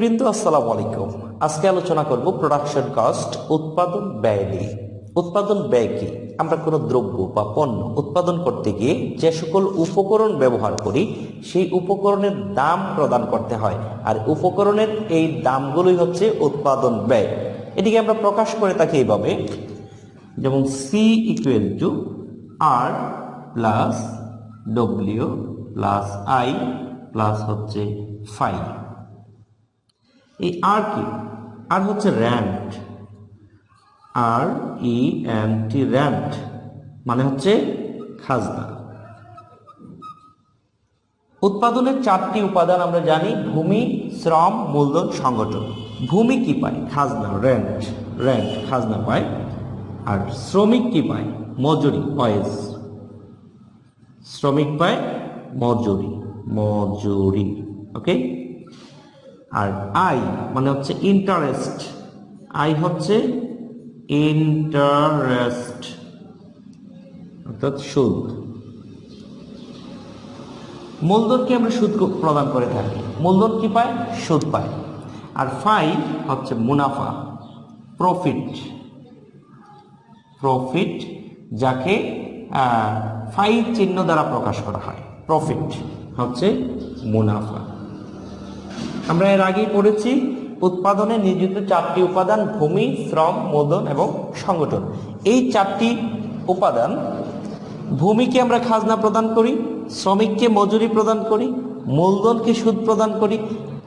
বৃন্দ, আসসালামু আলাইকুম। আজকে আলোচনা করব প্রোডাকশন কস্ট উৎপাদন ব্যয় নিয়ে। উৎপাদন ব্যয় কি? আমরা কোনো দ্রব্য বা পণ্য উৎপাদন করতে গিয়ে যে সকল উপকরণ ব্যবহার করি, সেই উপকরণের দাম প্রদান করতে হয়। আর উপকরণের এই দামগুলোই হচ্ছে উৎপাদন ব্যয়। এটিকে আমরা প্রকাশ করে থাকি এইভাবে, যেমন C equal to R plus W plus I plus হচ্ছে ফাইভ এই আর কি? আর হচ্ছে rent R E N T rent মানে হচ্ছে খাজনা। উৎপাদনের চারটি উপাদান আমরা জানি, ভূমি, শ্রম, মূলধন, সংগঠন। ভূমি কি পায়? খাজনা রেন্ট রেন্ট খাজনা পায়। আর শ্রমিক কি পায়? মজুরি ওয়েজ শ্রমিক পায় মজুরি মজুরি ওকে আর আই মানে হচ্ছে ইন্টারেস্ট আই হচ্ছে ইন্টারেস্ট অর্থাৎ সুদ। মূলধনকে আমরা সুদ প্রদান করে থাকি। মূলধন কি পায়? সুদ পায়। আর ফাই হচ্ছে মুনাফা প্রফিট প্রফিট যাকে ফাই চিহ্ন দ্বারা প্রকাশ করা হয়। প্রফিট হচ্ছে মুনাফা। আমরা এর আগেই পড়েছি, উৎপাদনে নিয়োজিত চারটি উপাদান ভূমি, শ্রম, মূলধন এবং সংগঠন। এই চারটি উপাদান ভূমিকে আমরা খাজনা প্রদান করি, শ্রমিককে মজুরি প্রদান করি, মূলধনকে সুদ প্রদান করি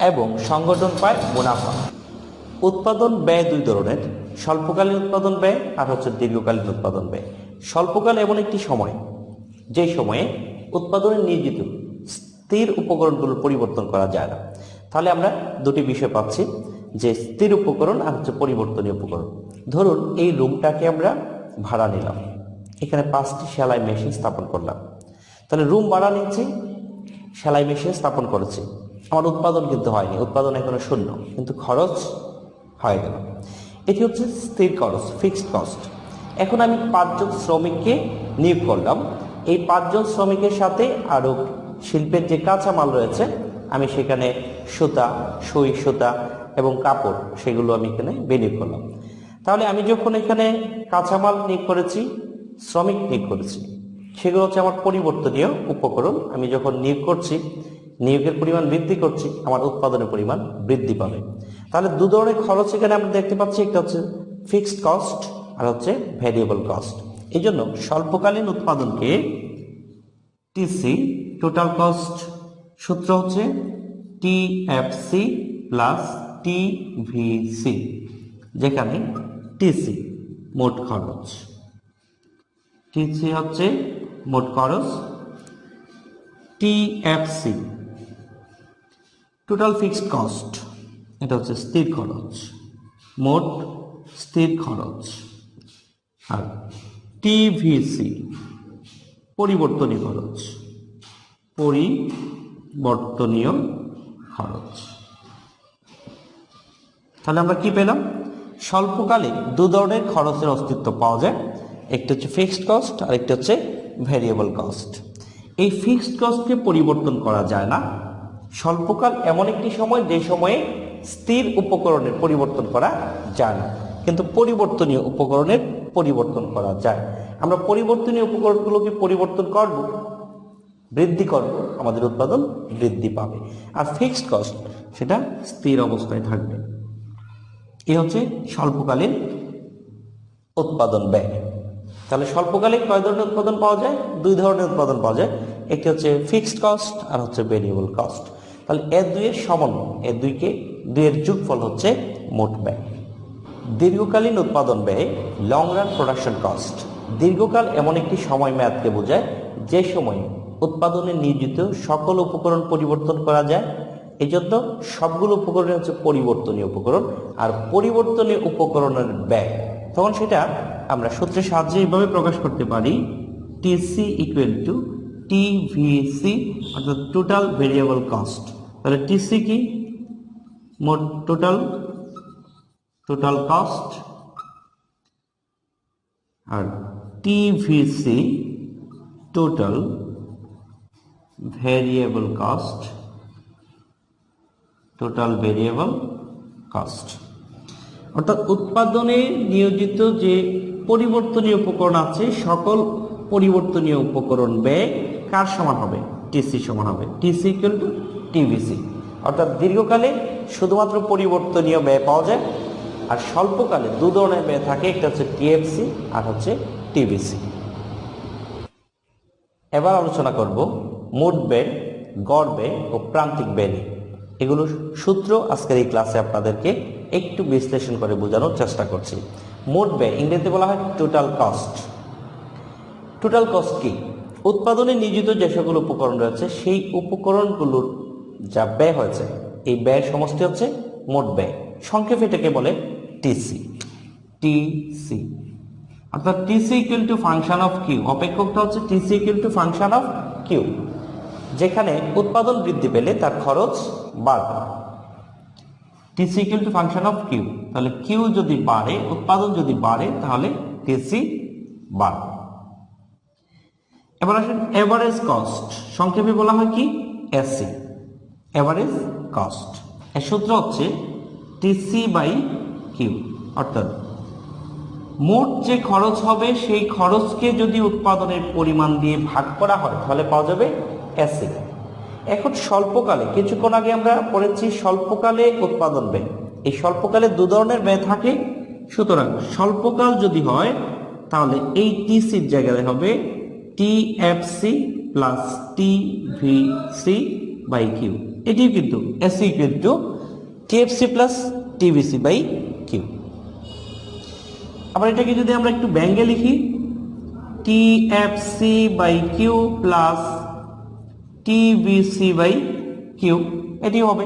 এবং সংগঠন পায় মুনাফা। উৎপাদন ব্যয় দুই ধরনের, স্বল্পকালীন উৎপাদন ব্যয় আর হচ্ছে দীর্ঘকালীন উৎপাদন ব্যয়। স্বল্পকাল এমন একটি সময় যে সময়ে উৎপাদনে নিয়োজিত স্থির উপকরণগুলোর পরিবর্তন করা যায় না। তাহলে আমরা দুটি বিষয় পাচ্ছি, যে স্থির উপকরণ আর হচ্ছে পরিবর্তনীয় উপকরণ। ধরুন এই রুমটাকে আমরা ভাড়া নিলাম। এখানে পাঁচটি সেলাই মেশিন স্থাপন করলাম। তাহলে রুম ভাড়া নিচ্ছি, সেলাই মেশিন স্থাপন করেছি। আমার উৎপাদন কিন্তু হয়নি, উৎপাদন এখনও শূন্য, কিন্তু খরচ হয়ে গেল। এটি হচ্ছে স্থির খরচ ফিক্সড কস্ট এখন আমি পাঁচজন শ্রমিককে নিয়োগ করলাম। এই পাঁচজন শ্রমিকের সাথে আরও শিল্পের যে কাঁচামাল রয়েছে আমি সেখানে সুতা, সই সুতা এবং কাপড় সেগুলো আমি এখানে বিনিয়োগ করলাম তাহলে আমি যখন এখানে কাঁচামাল নিয়োগ করেছি, শ্রমিক নিয়োগ করেছি, সেগুলো হচ্ছে আমার পরিবর্তনীয় উপকরণ। আমি যখন নিয়োগ করছি, নিয়োগের পরিমাণ বৃদ্ধি করছি, আমার উৎপাদনের পরিমাণ বৃদ্ধি পাবে। তাহলে দু ধরনের খরচ এখানে আমরা দেখতে পাচ্ছি, একটা হচ্ছে ফিক্সড কস্ট আর হচ্ছে ভ্যারিয়েবল কস্ট এই জন্য স্বল্পকালীন উৎপাদনকে টিসি টোটাল কস্ট সূত্র হচ্ছে টিএফসি প্লাস টিভিসি যেখানে টিসি মোট খরচ। টিসি হচ্ছে মোট খরচ টিএফসি টোটাল ফিক্সড কস্ট এটা হচ্ছে স্থির খরচ, মোট স্থির খরচ। আর টিভিসি পরিবর্তনীয় খরচ পরিবর্তনীয় খরচ। তাহলে আমরা কি পেলাম? স্বল্পকালে দু ধরনের খরচের অস্তিত্ব পাওয়া যায়। একটা হচ্ছে ফিক্সড কস্ট আর একটা হচ্ছে ভ্যারিয়েবল কস্ট এই ফিক্সড কস্টকে পরিবর্তন করা যায় না। স্বল্পকাল এমন একটি সময়, যে সময়ে স্থির উপকরণের পরিবর্তন করা যায় না। কিন্তু পরিবর্তনীয় উপকরণের পরিবর্তন করা যায়। আমরা পরিবর্তনীয় উপকরণগুলোকে পরিবর্তন করব? বৃদ্ধি করব, আমাদের উৎপাদন বৃদ্ধি পাবে। আর ফিক্সড কস্ট সেটা স্থির অবস্থায় থাকবে। এ হচ্ছে স্বল্পকালীন উৎপাদন ব্যয়। তাহলে স্বল্পকালে কয় ধরনের উৎপাদন পাওয়া যায়? দুই ধরনের উৎপাদন পাওয়া যায়। একটি হচ্ছে ফিক্সড কস্ট আর হচ্ছে ভেরিয়েবল কস্ট তাহলে এর দুইয়ের সমন্বয় এর দুইকে দুইয়ের যোগফল হচ্ছে মোট ব্যয়। দীর্ঘকালীন উৎপাদন ব্যয় লং রান প্রোডাকশন কস্ট দীর্ঘকাল এমন একটি সময় মেয়াদকে বোঝায় যে সময়ে উৎপাদনে নিয়োজিত সকল উপকরণ পরিবর্তন করা যায়। এই জন্য সবগুলো উপকরণ হচ্ছে পরিবর্তনীয় উপকরণ। আর পরিবর্তনীয় উপকরণের ব্যয়, তখন সেটা আমরা সূত্রের সাহায্যে এইভাবে প্রকাশ করতে পারি। টিসি ইকুয়াল টু টিভিসি অর্থাৎ টোটাল ভেরিয়েবল কস্ট তাহলে টিসি কি? মোট টোটাল টোটাল কস্ট আর TVC total variable cost total variable cost অর্থাৎ উৎপাদনে নিয়োজিত যে পরিবর্তনীয় উপকরণ আছে, সকল পরিবর্তনীয় উপকরণ ব্যয় কার সমান হবে? টিসি সমান হবে। টিসি ইকুয়াল টু টিভিসি অর্থাৎ দীর্ঘকালে শুধুমাত্র পরিবর্তনীয় ব্যয় পাওয়া যায়, আর স্বল্পকালে দু ধরনের ব্যয় থাকে, একটা হচ্ছে টিএফসি আর হচ্ছে টিভিসি এবার আলোচনা করব মোট ব্যয় গড় ব্যয় ও প্রান্তিক ব্যয় এগুলো সূত্র আজকের এই ক্লাসে আপনাদেরকে একটু বিশ্লেষণ করে বোঝানোর চেষ্টা করছি। মোট ব্যয় ইংরেজিতে বলা হয় টোটাল কস্ট টোটাল কস্ট কি? উৎপাদনে নিয়োজিত যে সকল উপকরণ রয়েছে, সেই উপকরণগুলোর যা ব্যয় হয়েছে, এই ব্যয় সমষ্টি হচ্ছে মোট ব্যয় সংক্ষেপে এটাকে বলে টিসি টিসি অর্থাৎ TC equal to function of Q অপেক্ষকটা হচ্ছে TC equal to function of Q যেখানে উৎপাদন বৃদ্ধি পেলে তার খরচ বাড়বে। TC equal to function of Q তাহলে কিউ যদি বাড়ে, উৎপাদন যদি বাড়ে, তাহলে টিসি বাড়বে। এবার আসেন এভারেজ কস্ট সংক্ষেপে বলা হয় কি? এসি এভারেজ কস্ট এর সূত্র হচ্ছে টিসি বাই কিউ অর্থাৎ মোট যে খরচ হবে, সেই খরচকে যদি উৎপাদনের পরিমাণ দিয়ে ভাগ করা হয়, তাহলে পাওয়া যাবে এসি এখন স্বল্পকালে, কিছুক্ষণ আগে আমরা পড়েছি স্বল্পকালে উৎপাদন ব্যয়। এই স্বল্পকালে দু ধরনের ব্যয় থাকে। সুতরাং স্বল্পকাল যদি হয়, তাহলে এই টিসির জায়গায় হবে TFC plus TVC by Q এটিও কিন্তু AC equal to TFC plus TVC by Q আবার এটাকে যদি আমরা একটু ব্যাঙ্গে লিখি TFC by Q plus TBC by Q এটি হবে।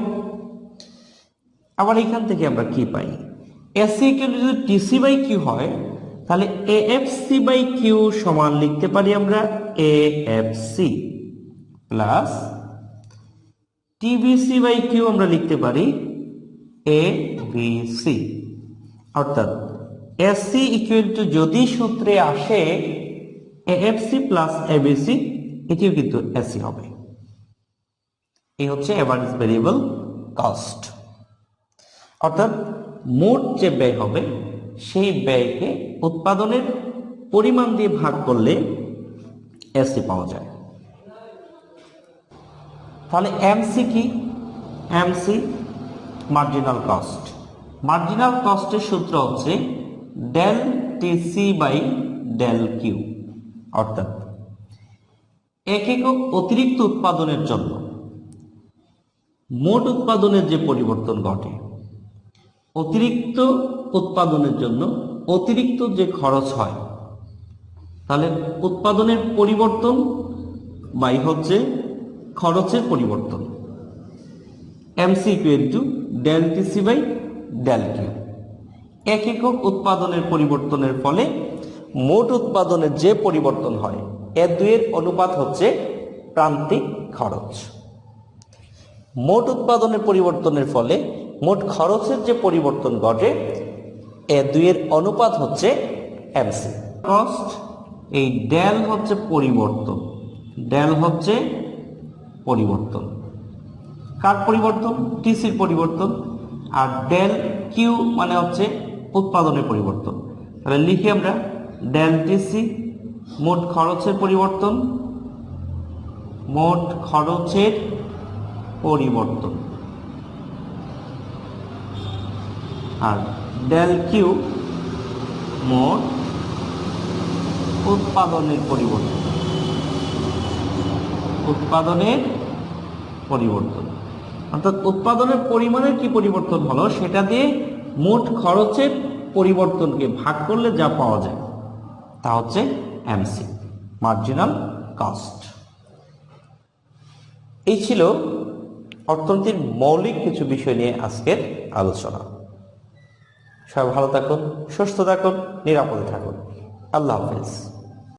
আবার এখান থেকে আমরা কি পাই? এসি কিউ যদি টিসি বাই কিউ হয়, তাহলে এএফসি বাই কিউ সমান লিখতে পারি আমরা AFC plus TBC by Q আমরা লিখতে পারি এ বিসি অর্থাৎ এসসি ইকুয়াল টু যদি সূত্রে আসে এএফসি প্লাস এবিসি এটিও কিন্তু এসি হবে। এই হচ্ছে এভারেজ ভেরিয়েবল কস্ট। অর্থাৎ মোট যে ব্যয় হবে, সেই ব্যয়কে উৎপাদনের পরিমাণ দিয়ে ভাগ করলে এসি পাওয়া যায়। তাহলে এমসি কি? এমসি মার্জিনাল কস্ট মার্জিনাল কস্টের সূত্র হচ্ছে del TC by del Q অর্থাৎ এক একক অতিরিক্ত উৎপাদনের জন্য মোট উৎপাদনের যে পরিবর্তন ঘটে, অতিরিক্ত উৎপাদনের জন্য অতিরিক্ত যে খরচ হয়, তাহলে উৎপাদনের পরিবর্তন বাই হচ্ছে খরচের পরিবর্তন। MC equal to del TC by del Q এক একক উৎপাদনের পরিবর্তনের ফলে মোট উৎপাদনের যে পরিবর্তন হয় এ দুয়ের অনুপাত হচ্ছে প্রান্তিক খরচ। মোট উৎপাদনের পরিবর্তনের ফলে মোট খরচের যে পরিবর্তন ঘটে, এ দুইয়ের অনুপাত হচ্ছে এমসি কস্ট এই ডেল হচ্ছে পরিবর্তন। ডেল হচ্ছে পরিবর্তন। কার পরিবর্তন? টিসির পরিবর্তন। আর ডেল কিউ মানে হচ্ছে উৎপাদনের পরিবর্তন। তাহলে লিখি আমরা ডেল টিসি মোট খরচের পরিবর্তন, মোট খরচের পরিবর্তন। আর ডেল কিউ মোট উৎপাদনের পরিবর্তন। উৎপাদনের পরিবর্তন। অর্থাৎ উৎপাদনের পরিমাণের কি পরিবর্তন হলো? সেটা দিয়ে মোট খরচের পরিবর্তনকে ভাগ করলে যা পাওয়া যায়, তা হচ্ছে এমসি মার্জিনাল কস্ট এই ছিল অর্থনীতির মৌলিক কিছু বিষয় নিয়ে আজকের আলোচনা। সবাই ভালো থাকুন, সুস্থ থাকুন, নিরাপদে থাকুন। আল্লাহ হাফিজ।